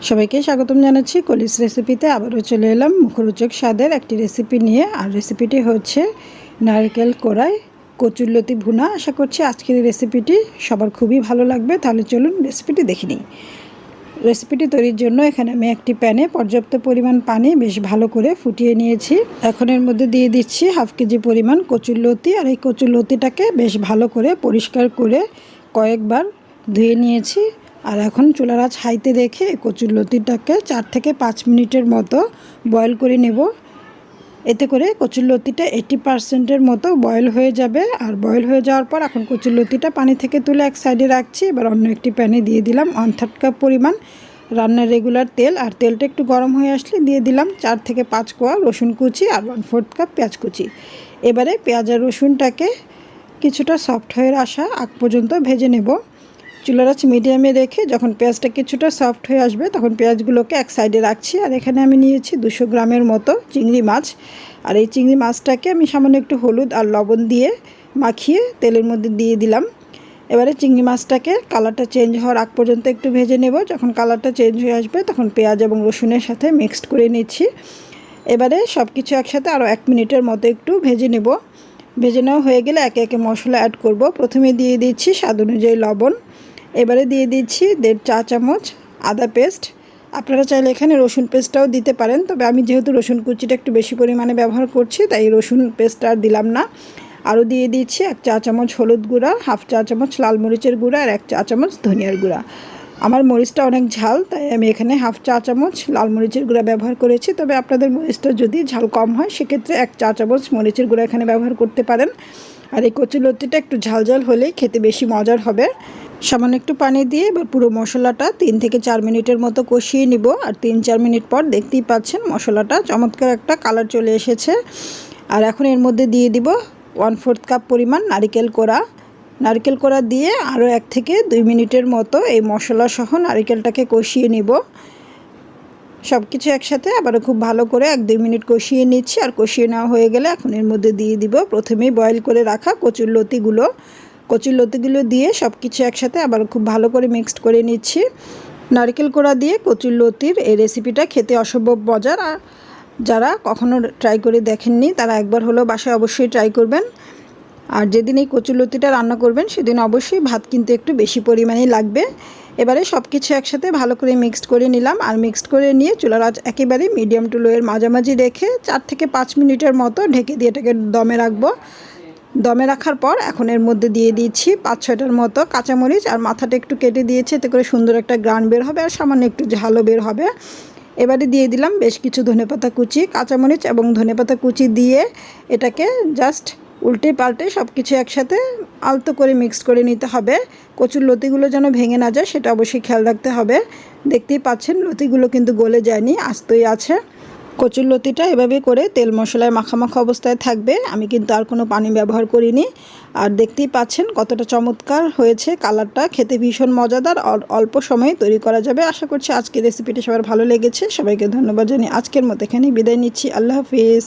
সবাইকে স্বাগতম জানাচ্ছি। কলিস রেসিপিতে আবারও চলে এলাম। মুখরোচক স্বাদের একটি রেসিপি নিয়ে। আর রেসিপিটি হচ্ছে নারকেল কোড়াই কচুরলতি ভুনা। আশা করছি আজকের রেসিপিটি সবার খুবই ভালো লাগবে। তাহলে চলুন রেসিপিটি দেখে নিই। রেসিপিটি তৈরির জন্য এখানে আমি একটি প্যানে পর্যাপ্ত পরিমাণ পানি বেশ ভালো করে ফুটিয়ে নিয়েছি। এখন এর মধ্যে দিয়ে দিচ্ছি হাফ কেজি পরিমাণ কচুরলতি আর এই কচুরলতিটাকে বেশ ভালো করে পরিষ্কার করে কয়েকবার ধুয়ে নিয়েছি। আর এখন চুলার আঁচ হাইতে রেখে কচুর লতিটাকে চার থেকে পাঁচ মিনিটের মতো বয়েল করে নেব। এতে করে কচুর লতিটা এইটি পার্সেন্টের মতো বয়েল হয়ে যাবে। আর বয়েল হয়ে যাওয়ার পর এখন কচুর লতিটা পানি থেকে তুলে এক সাইডে রাখছি। এবার অন্য একটি প্যানে দিয়ে দিলাম ওয়ান থার্ড কাপ পরিমাণ রান্নার রেগুলার তেল। আর তেলটা একটু গরম হয়ে আসলে দিয়ে দিলাম চার থেকে পাঁচ কোয়া রসুন কুচি আর ওয়ান ফোর্থ কাপ পেঁয়াজ কুচি। এবারে পেঁয়াজ আর রসুনটাকে কিছুটা সফট হয়ে আসা আগ পর্যন্ত ভেজে নেব। চুলার আঁচ মিডিয়ামে রেখে যখন পেঁয়াজটা কিছুটা সফট হয়ে আসবে, তখন পেঁয়াজগুলোকে এক সাইডে রাখছি। আর এখানে আমি নিয়েছি দুশো গ্রামের মতো চিংড়ি মাছ। আর এই চিংড়ি মাছটাকে আমি সামান্য একটু হলুদ আর লবণ দিয়ে মাখিয়ে তেলের মধ্যে দিয়ে দিলাম। এবারে চিংড়ি মাছটাকে কালারটা চেঞ্জ হওয়ার আগ পর্যন্ত একটু ভেজে নেব। যখন কালারটা চেঞ্জ হয়ে আসবে, তখন পেঁয়াজ এবং রসুনের সাথে মিক্সড করে নিচ্ছি। এবারে সব কিছু একসাথে আরও এক মিনিটের মতো একটু ভেজে নেব। ভেজে নেওয়া হয়ে গেলে একে একে মশলা অ্যাড করব। প্রথমে দিয়ে দিচ্ছি স্বাদ অনুযায়ী লবণ। এবারে দিয়ে দিচ্ছি দেড় চা চামচ আদা পেস্ট। আপনারা চাইলে এখানে রসুন পেস্টটাও দিতে পারেন, তবে আমি যেহেতু রসুন কুচিটা একটু বেশি পরিমাণে ব্যবহার করছি, তাই রসুন পেস্টটা আর দিলাম না। আরও দিয়ে দিচ্ছি এক চা চামচ হলুদ গুঁড়া, হাফ চা চামচ লাল মরিচের গুঁড়া আর এক চা চামচ ধনিয়ার গুঁড়া। আমার মরিচটা অনেক ঝাল, তাই আমি এখানে হাফ চা চামচ লাল মরিচের গুঁড়া ব্যবহার করেছি, তবে আপনাদের মরিচটা যদি ঝাল কম হয়, সেক্ষেত্রে এক চা চামচ মরিচের গুঁড়া এখানে ব্যবহার করতে পারেন। আর এই কচু কচুলতিটা একটু ঝালঝাল ঝাল হলেই খেতে বেশি মজার হবে। সামান্য একটু পানি দিয়ে এবার পুরো মশলাটা তিন থেকে চার মিনিটের মতো কষিয়ে নিব। আর তিন চার মিনিট পর দেখতেই পাচ্ছেন মশলাটা চমৎকার একটা কালার চলে এসেছে। আর এখন এর মধ্যে দিয়ে দিব ওয়ান ফোর্থ কাপ পরিমাণ নারিকেল কোড়া। নারকেল কোড়া দিয়ে আরও এক থেকে দুই মিনিটের মতো এই মশলা সহ নারিকেলটাকে কষিয়ে নিব। সব কিছু একসাথে আবারও খুব ভালো করে এক দুই মিনিট কষিয়ে নিচ্ছি। আর কষিয়ে নেওয়া হয়ে গেলে এখন এর মধ্যে দিয়ে দিব। প্রথমেই বয়েল করে রাখা কচুর লতিগুলো। কচুর লতিগুলো দিয়ে সব কিছু একসাথে আবার খুব ভালো করে মিক্সড করে নিচ্ছি। নারকেল কোড়া দিয়ে কচুর লতির এই রেসিপিটা খেতে অসম্ভব মজার। আর যারা কখনো ট্রাই করে দেখেননি, তারা একবার হলেও বাসায় অবশ্যই ট্রাই করবেন। আর যেদিন এই কচুলতিটা রান্না করবেন, সেদিন অবশ্যই ভাত কিন্তু একটু বেশি পরিমাণেই লাগবে। এবারে সব কিছু একসাথে ভালো করে মিক্সড করে নিলাম আর মিক্সড করে নিয়ে চুলার আজ একেবারে মিডিয়াম টু লোয়ের মাঝামাঝি রেখে চার থেকে পাঁচ মিনিটের মতো ঢেকে দিয়ে এটাকে দমে রাখব। দমে রাখার পর এখন এর মধ্যে দিয়ে দিচ্ছি পাঁচ ছয়টার মতো কাঁচামরিচ আর মাথাটা একটু কেটে দিয়েছে, এতে করে সুন্দর একটা গ্রান বের হবে আর সামান্য একটু ঝালও বের হবে। এবারে দিয়ে দিলাম বেশ কিছু ধনেপাতা কুচি, কাঁচামরিচ এবং ধনেপাতা কুচি দিয়ে এটাকে জাস্ট উল্টে পাল্টে সব কিছু একসাথে আলতো করে মিক্স করে নিতে হবে। কচুর লতিগুলো যেন ভেঙে না যায়, সেটা অবশ্যই খেয়াল রাখতে হবে। দেখতেই পাচ্ছেন, লতিগুলো কিন্তু গলে যায়নি, আস্তই আছে। কচুর লতিটা এভাবে করে তেল মশলায় মাখামাখা অবস্থায় থাকবে। আমি কিন্তু আর কোনো পানি ব্যবহার করিনি। আর দেখতেই পাচ্ছেন, কতটা চমৎকার হয়েছে কালারটা। খেতে ভীষণ মজাদার অল্প সময়ে তৈরি করা যাবে। আশা করছি আজকের রেসিপিটা সবার ভালো লেগেছে। সবাইকে ধন্যবাদ জানিয়ে আজকের মতো এখানেই বিদায় নিচ্ছি। আল্লাহ হাফিজ।